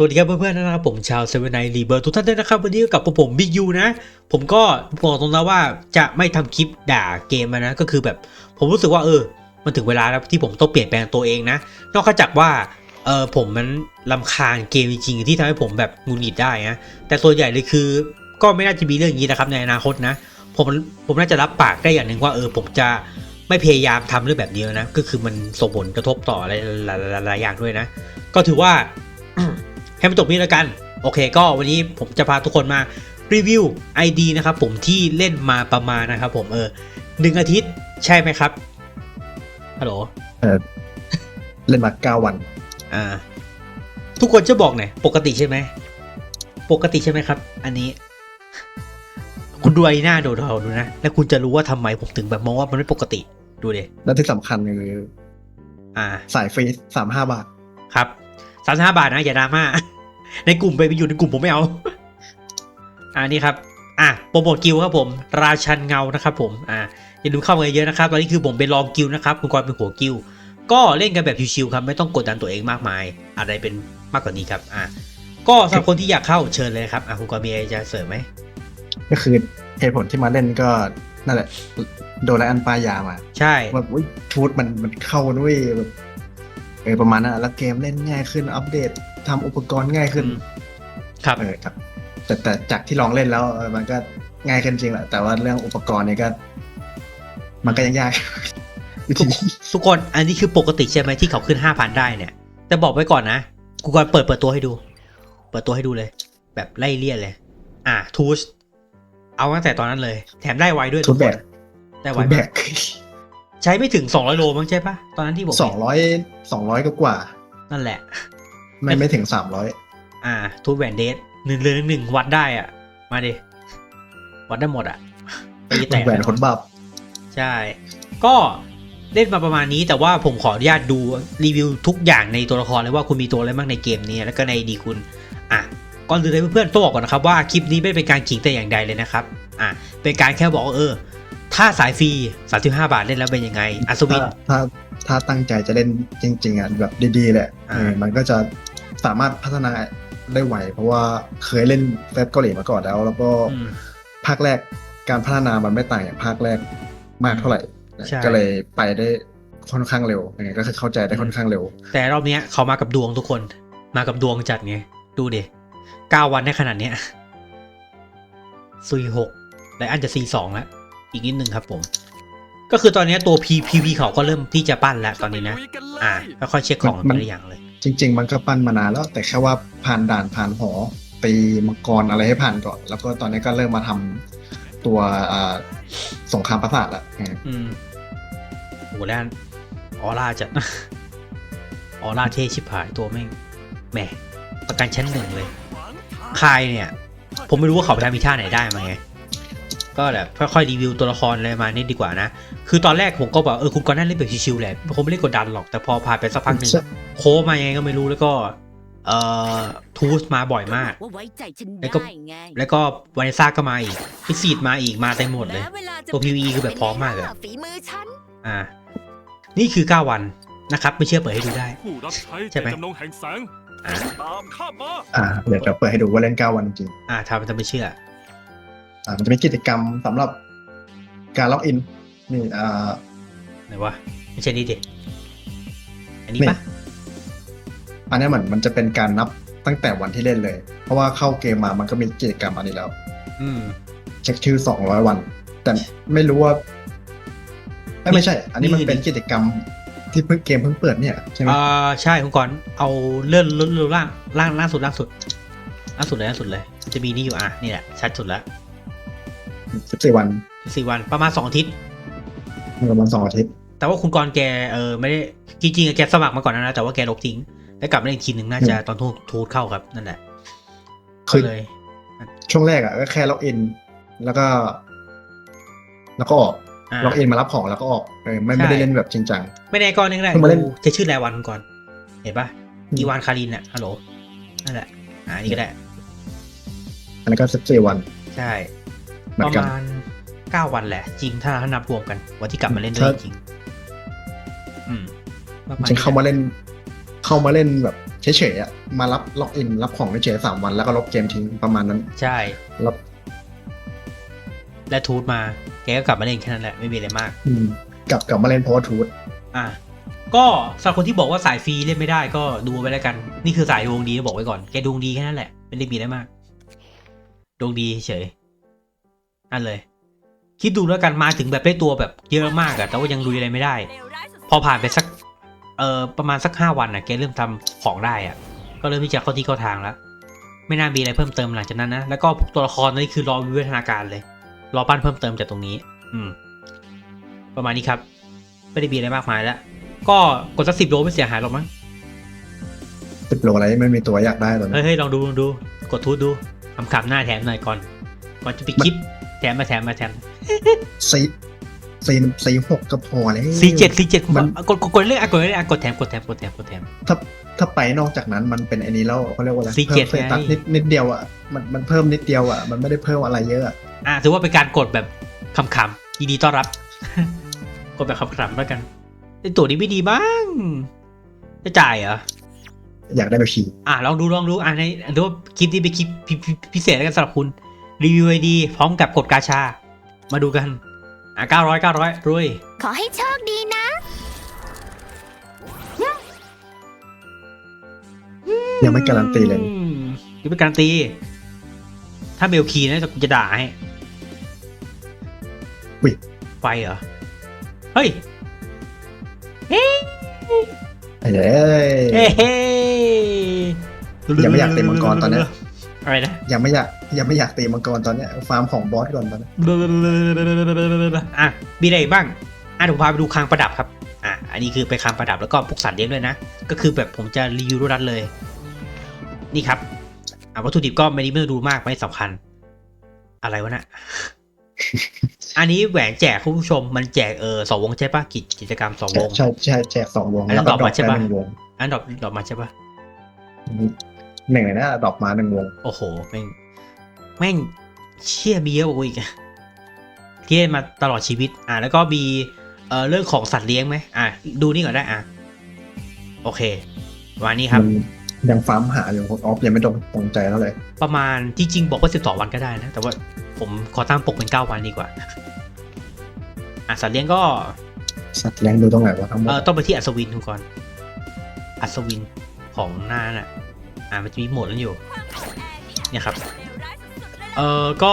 สวัสดีครับเพื่อนๆนะครับผมชาวเซเว่นไนรีเบิร์ทุกท่านด้วยนะครับ วันนี้ก็กับผมบิ๊กยูนะ ผมก็บอกตรงนะว่าจะไม่ทำคลิปด่าเกมนะ ก็คือแบบ ผมรู้สึกว่าเออ มันถึงเวลาแล้วที่ผมต้องเปลี่ยนแปลงตัวเองนะ นอกจากว่าเออผมมันลำคาญเกมจริงๆที่ทำให้ผมแบบงุนหงิดได้นะแต่ส่วนใหญ่เลยคือ ก็ไม่น่าจะมีเรื่องอย่างนี้นะครับในอนาคตนะ ผมผมน่าจะรับปากได้อย่างหนึ่งว่าเออผมจะไม่พยายามทำเรื่องแบบนี้นะก็คือมันส่งผลกระทบต่ออะไรหลายๆอย่างด้วยนะ ก็ถือว่า ให้มันจบนี้แล้วกัน โอเค ก็วันนี้ผมจะพาทุกคนมารีวิว ID นะครับผมที่เล่นมาประมาณนะครับผมเออหนึ่งอาทิตย์ใช่ไหมครับฮัลโหลเออเล่นมาเก้าวัน อ่า ทุกคนจะบอกหน่อยปกติใช่ไหมปกติใช่ไหมครับ อันนี้ คุณดูไอ้หน้าโดดเราดูนะแล้วคุณจะรู้ว่าทำไมผมถึงแบบมองว่ามันไม่ปกติดูดิและที่สำคัญคืออ่า สายฟรีสามห้าบาทครับ สามสิบห้าบาทนะอย่าดราม่าในกลุ่มไปไปอยู่ในกลุ่มผมไม่เอาอ่านี่ครับอะโปรโมทกิลครับผมราชันเงานะครับผมอ่าอย่าลืมเข้ามาเยอะนะครับตอนนี้คือผมเป็นรองกิลนะครับคุณกรณ์เป็นหัวกิลก็เล่นกันแบบชิวๆครับไม่ต้องกดดันตัวเองมากมาย อะไรเป็นมากกว่านี้ครับอะก็สำหรับคนที่อยากเข้าเชิญเลยครับอะคุณกรณ์มีอะไรจะเสริมไหมก็คือเหตุผลที่มาเล่นก็นั่นแหละโดนไลอันปายามา ใช่แบบอุ๊ยทูตมันมันเข้าด้วยแบบ เออประมาณนั้นอะแล้วเกมเล่นง่ายขึ้นอัปเดตทำอุปกรณ์ง่ายขึ้นอืมครับ เออครับแต่แต่จากที่ลองเล่นแล้วเออมันก็ง่ายขึ้นจริงแหละแต่ว่าเรื่องอุปกรณ์เนี่ยก็ มันก็ยังยาก วิทุธีกทุกคนอันนี้คือปกติใช่ไหมที่เขาขึ้นห้าพันได้เนี่ย แต่บอกไว้ก่อนนะกูก่อนเปิดเปิดตัวให้ดู เปิดตัวให้ดูเลย แบบไล่เลี่ยนเลย อะทูสเอาตั้งแต่ตอนนั้นเลย แถมได้ไวด้วยทูตแบกได้ไวทูตแบมากก ใช้ไม่ถึงสองร้อยโลมั้งใช่ปะตอนนั้นที่ผมสองร้อยสองร้อยก็กว่า นั่นแหละ ไม่ไม่ถึงสามร้อยอ่า ทูสแหวนเดทหนึ่งเรือนหนึ่งวัดได้อะ มาดิวัดได้หมดอะตีแตกแหวนคนบับ ใช่ ก็เล่นมาประมาณนี้แต่ว่าผมขออนุญาตดูรีวิวทุกอย่างในตัวละครเลยว่าคุณมีตัวอะไรบ้างในเกมนี้แล้วก็ในดีคุณ อะก่อนอื่นเลยเพื่อนๆต้องบอกก่อนนะครับว่าคลิปนี้ไม่เป็นการขิงแต่อย่างใดเลยนะครับ อะเป็นการแค่บอกว่าเออ ถ้าสายฟรี35บาทเล่นแล้วเป็นยังไงอัศวินถ้าถ้าถ้าตั้งใจจะเล่นจริง ๆอะแบบดีๆแหละอ่า เออมันก็จะสามารถพัฒนาได้ไวเพราะว่าเคยเล่นเฟซเกาหลีมาก่อนแล้ว แล้วก็อืม ภาคแรกการพัฒนามันไม่ต่างจากภาคแรกมากเท่าไหร่ใช่ ก็เลยไปได้ค่อนข้างเร็วยังไงก็คือเข้าใจได้ค่อนข้างเร็ว แต่รอบเนี้ยเขามากับดวงทุกคน มากับดวงจัดไง ดูดิเก้าวันได้ขนาดเนี้ยซีหกและอันจะซีสองแล้ว อีกนิดนึงครับผม ก็คือตอนเนี้ยตัว P PV เขาก็เริ่มที่จะปั้นแล้วตอนนี้นะ อ่าค่อยๆเช็คของมันแต่ละอย่างเลย จริง ๆ มันก็ปั้นมานานแล้ว แต่แค่ว่าผ่านด่านผ่านหอตีมังกรอะไรให้ผ่านก่อน แล้วก็ตอนนี้ก็เริ่มมาทำตัวอ่าสงครามประสาทละเอออืมโหแล้วออร่าจะออร่าเท่ชิบหายตัวแม่งแหมประกันชั้นหนึ่งเลยคายเนี่ย ผมไม่รู้ว่าเขาไปทำอีท่าไหนได้มาไง ก็แบบค่อยๆรีวิวตัวละครอะไรมานี่ดีกว่านะ คือตอนแรกผมก็บอกเออคุณก่อนหน้าเล่นแบบชิวๆแหละผมไม่ได้กดดันหรอกแต่พอผ่านไปสักพักหนึ่งใช่โค้ชมายังไงก็ไม่รู้แล้วก็เอ่อทูสมาบ่อยมากว่าไว้ใจฉันแล้วก็ได้ไงแล้วก็วานิซ่าก็มาอีกพิซีดมาอีกมาเต็มหมดเลยแวาจะตัว PVE คือแบบพร้อมมากเลยฝีมือฉันอ่า นี่คือ 9 วันนะครับ ไม่เชื่อเปิดให้ดูได้ผู้รับใช้ใช่ไหมเจตจำนงแห่งแสงอ่าตามข้ามาอ่าเดี๋ยวจะเปิดให้ดูว่าเล่นเก้าวันจริงอ่าทำมันจะไม่เชื่อๆ อ่ามันจะมีกิจกรรมสำหรับการล็อกอินนี่อ่า ไหนวะไม่ใช่นี่ดิอันนี้นี่ ปะอันนี้เหมือนมันจะเป็นการนับตั้งแต่วันที่เล่นเลย เพราะว่าเข้าเกมมามันก็มีกิจกรรมอันนี้แล้ว อืม เช็คชื่อสองร้อยวัน แต่ไม่รู้ว่าเอ้ยไม่ใช่ อันนี้มันนี่เป็นกิจกรรมที่เพิ่งเกมเพิ่งเปิดเนี่ยใช่ไหมอ่าใช่คุณก่อนเอาเลื่อนเลื่อนเลื่อนล่างล่างล่างสุดล่างสุดล่างสุดเลยล่างสุดเลย จะมีนี่อยู่อะนี่แหละชัดสุดแล้ว สิบสี่วันสี่วันประมาณสองอาทิตย์ประมาณสองอาทิตย์ แต่ว่าคุณกรณ์แกเออไม่ได้จริงๆอะแกสมัครมาก่อนนะแต่ว่าแกลบทิ้งแล้วกลับมาเล่นอีกทีหนึ่งน่าจะตอนทูทูตเข้าครับนั่นแหละคืก็อเลย ช่วงแรกอะก็แค่ล็อกอิน แล้วก็ แล้วก็ออกอ่าล็อกอินมารับของแล้วก็ออกเออไม่ใช่ไม่ได้เล่นแบบจริงจังไม่แน่ก็นึงแหละเพิ่งมาเล่นดูจะชื่อแรวันก่อนเห็นปะอืมอีวานคารินอะฮัลโหลนั่นแหละอ่านี่ก็ได้อันนี้ก็สิบสี่วัน ใช่เหมื ปอนระกันมาณเก้าวันแหละ จริงถ้าถ้านับรวมกัน วันที่กลับมาเล่นด้วยถ้าจริงอืมประมาณจริงเข้ามาเล่น เข้ามาเล่นแบบเเฉยๆอะมารับล็อกอิน รับของเฉยๆสามวันแล้วก็ลบเกมทิ้งประมาณนั้น ใช่แล้วและทูตมาแกก็กลับมาเล่นแค่นั้นแหละไม่มีอะไรมากอืมกลับกลับมาเล่นเพราะว่าทูตอะก็สำหรับคนที่บอกว่าสายฟรีเล่นไม่ได้ก็ดูไว้แล้วกัน นี่คือสายดวงดีนะบอกไว้ก่อนแกดวงดีแค่นั้นแหละ ไม่ได้มีอะไรมากดวงดีเฉย นั่นเลย คิดดูแล้วกันมาถึงแบบได้ตัวแบบเยอะมากอะแต่ว่ายังลุยอะไรไม่ได้ พอผ่านไปสักเอ่อประมาณสักห้าวันอะแกเริ่มทำของได้อะก็เริ่มที่จะเข้าที่เข้าทางแล้ว ไม่น่ามีอะไรเพิ่มเติมหลังจากนั้นนะแล้วก็ตัวละครนี่คือรอวิวัฒนาการเลย รอปั้นเพิ่มเติมจากตรงนี้ อืม ประมาณนี้ครับไม่ได้มีอะไรมากมายแล้วก็กดสักสิบโลไม่เสียหายหรอกมั้งสิบโลอะไรไม่มีตัวอยากได้ตอนเฮ้นี้ยเฮ้ยลองดูลองดู กดทูตดูคำขำหน้าแถมหน่อยก่อนก่อนจะไปคลิป แถมมาแถมมาแถมซีซีซีหกก็พอแล้วสี่เจ็ดสี่เจ็ดมันกดกดกดเรื่องอะกดเรื่องอะกดแถมกดแถมกดแถมกดแถมถ้าถ้าไปนอกจากนั้นมันเป็นอันนี้แล้วเขาเรียกว่าอะไรซีเพิ่เจ็ดมสเตตัสไงนิดนิดเดียวอะมันมันเพิ่มนิดเดียวอะมันไม่ได้เพิ่มอะไรเยอะอะอะถือว่าเป็นการกดแบบคำขำๆยินดีต้อนรับ กดแบบคำขำๆแล้วกันไอตัวนี้ไม่ดีบ้างจะจ่ายเหรออยากได้แบบชีอะลองดูลองดูอะในดูว่าคลิปนี้เป็นคลิปพิพิพิเศษแล้วกันสำหรับคุณ รีวิวไอดีพร้อมกับกดกาชา มาดูกันอะเก้าร้อยเก้าร้อยรวย ขอให้โชคดีนะ ยังไม่การันตีเลย อืมยังไม่การันตี ถ้าเบลคีนะจะจะด่าให้อุ๊ย ไฟเหรอ เฮ้ย เอ้ย เฮ้เฮ้ยังไม่อยากตีมังกรตอนเนี้ย อะไรนะยังไม่อยากยังไม่อยากตีมังกรตอนเนี้ยฟาร์มของบอสก่อนตอนนี้อะมีอะไรอีกบ้างอะเดี๋ยวผมพาไปดูคางประดับครับอะอันนี้คือไปคางประดับแล้วก็พวกสัตว์เลี้ยงด้วยนะ ก็คือแบบผมจะรีวิวรวดรัดเลย นี่ครับอะวัตถุดิบก็ไม่ได้ไม่ต้องดูมากไม่สำคัญ อะไรวะน่ะอันนี้แหวนแจกคุณผู้ชมมันแจกเออสองวงใช่ปะกิจกิจกรรมสองวงใช่ใช่แจกสองวงอันนั้แล้วนก็ดดรรออปปมาใช่ได้ปะหนึ่งวงอันดอกดอกมาใช่ปะ หนึ่งในนั้นดรอปมาหนึ่งวง โอ้โหแม่งแม่งเชี่ยมีเยอะกว่ากูอีกอะที่ได้มาตลอดชีวิต อะแล้วก็มีเอ่อเรื่องของสัตว์เลี้ยงไหมอะดูนี่ก่อนได้อะโอเค วันนี้ครับมันยังฟาร์มหาอยู่ออฟยังไม่ตรงตรงใจเท่าไหร่ประมาณที่จริงบอกว่าสิบสองวันก็ได้นะ แต่ว่าผมขอตั้งปกเป็นเก้าวันดีกว่า อะสัตว์เลี้ยงก็สัตว์เลี้ยงดูตรงไหนวะทั้งหมดเออต้องไปที่อัศวินดูก่อนอัศวินของหน้าน่ะ อ่ามันจะมีโหมดนั้นอยู่เนี่ยครับ เออก็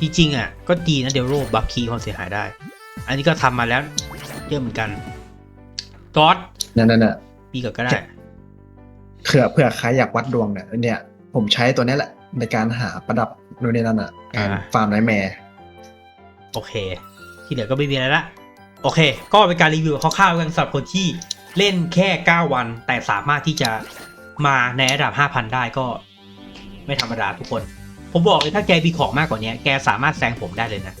จริงๆอะ ก็ดีนะเดลโรบัฟคีความเสียหายได้ อันนี้ก็ทำมาแล้วเยอะเหมือนกันก็อดนั่นนั่นน่ะปีก่อนก็ได้เผื่อเผื่อใครอยากวัดดวงเนี่ยเนี่ย ผมใช้ตัวนี้แหละ ในการหาประดับนู่นนี่นั่นอะอ่าฟาร์มไนแมร์โอเค ที่เหลือก็ไม่มีอะไรละโอเค ก็เป็นการรีวิวคร่าวๆกันสำหรับคนที่เล่นแค่ 9 วัน แต่สามารถที่จะ มาในระดับ 5,000 ได้ก็ ไม่ธรรมดาทุกคน ผมบอกเลยถ้าแกมีของมากกว่านี้แกสามารถแซงผมได้เลยนะ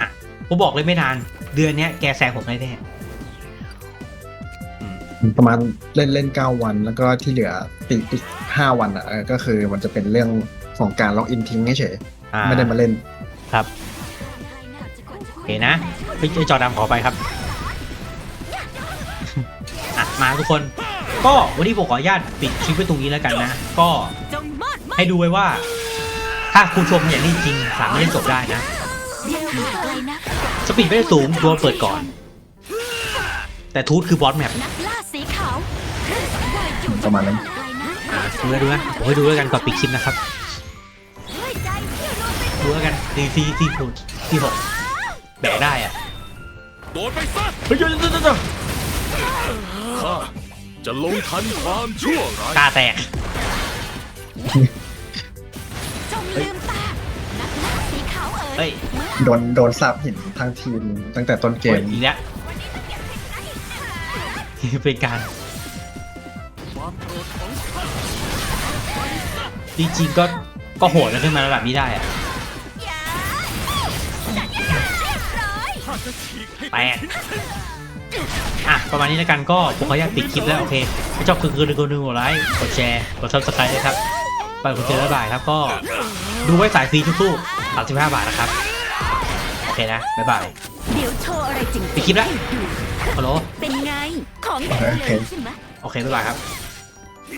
อะผมบอกเลยไม่นาน เดือนเนี้ยแกแซงผมได้แน่อืมประมาณเล่นเล่นเก้าวัน แล้วก็ที่เหลือปีปีห้าวันอะเออก็คือมันจะเป็นเรื่องของการล็อกอินทิ้งเฉยอ่าๆไม่ได้มาเล่นครับโอเคนะไปเจอจอดำขอไปครับ อะ มาทุกคน ก็วันนี้ผมขออนุญาตปิดคลิปไว้ตรงนี้แล้วกันนะ ก็จงมอดไหมให้ดูไว้ว่า ถ้าคุณชมอย่างนี้จริงสามารถเล่นจบได้นะเดี๋ยวไกลนะสปีดไม่ได้สูงดวงเปิดก่อน แต่ทูตคือบอสแมปนักล่าสีขาวเครื่องสังเวยอยู่ประมาณนั้นไกลนะอ่าดูแล้วดูนะผมให้ดูแล้วกันก่อนปิดคลิปนะครับด้วยใจที่รวมเป็นดูแล้วกันซีซีซีหกซีหกแบกได้อะโดนไปซะเฮ้ยเดี๋ยวเดี๋ยวเดี๋ยวเดี๋ยวข้า จะลงทันความชั่วร้ายตาแตกจงลืมตา นักล่าสีขาวเอ๋เฮ้ยยเมื่อโดนโดนสาบหินทั้งทีมตั้งแต่ต้นเกเกมมอีกแล้วเป็นการความโกรธของข้าจริงๆก็ก็โหดแล้วขึ้นมาระดับนี้ได้อะข้าจะฉีกให้แตกอะ ประมาณนี้แล้วกันก็ผมขออนุญาตปิดคลิปแล้วโอเคถ้าชอบคือคือคือหนึ่งกดไลค์กดแชร์กดซับสไครต์ด้วยครับไปคุณเจอแล้วบ่ายครับก็ดูไว้สายฟรีทุกๆ35 บาทนะครับโอเคนะบ๊ายบายเดี๋ยวโชว์อะไรจริงปิดคลิปแล้วฮัลโหลเป็นไงของเด็ดเลยใช่ไหมโอเคบ๊ายบายครับ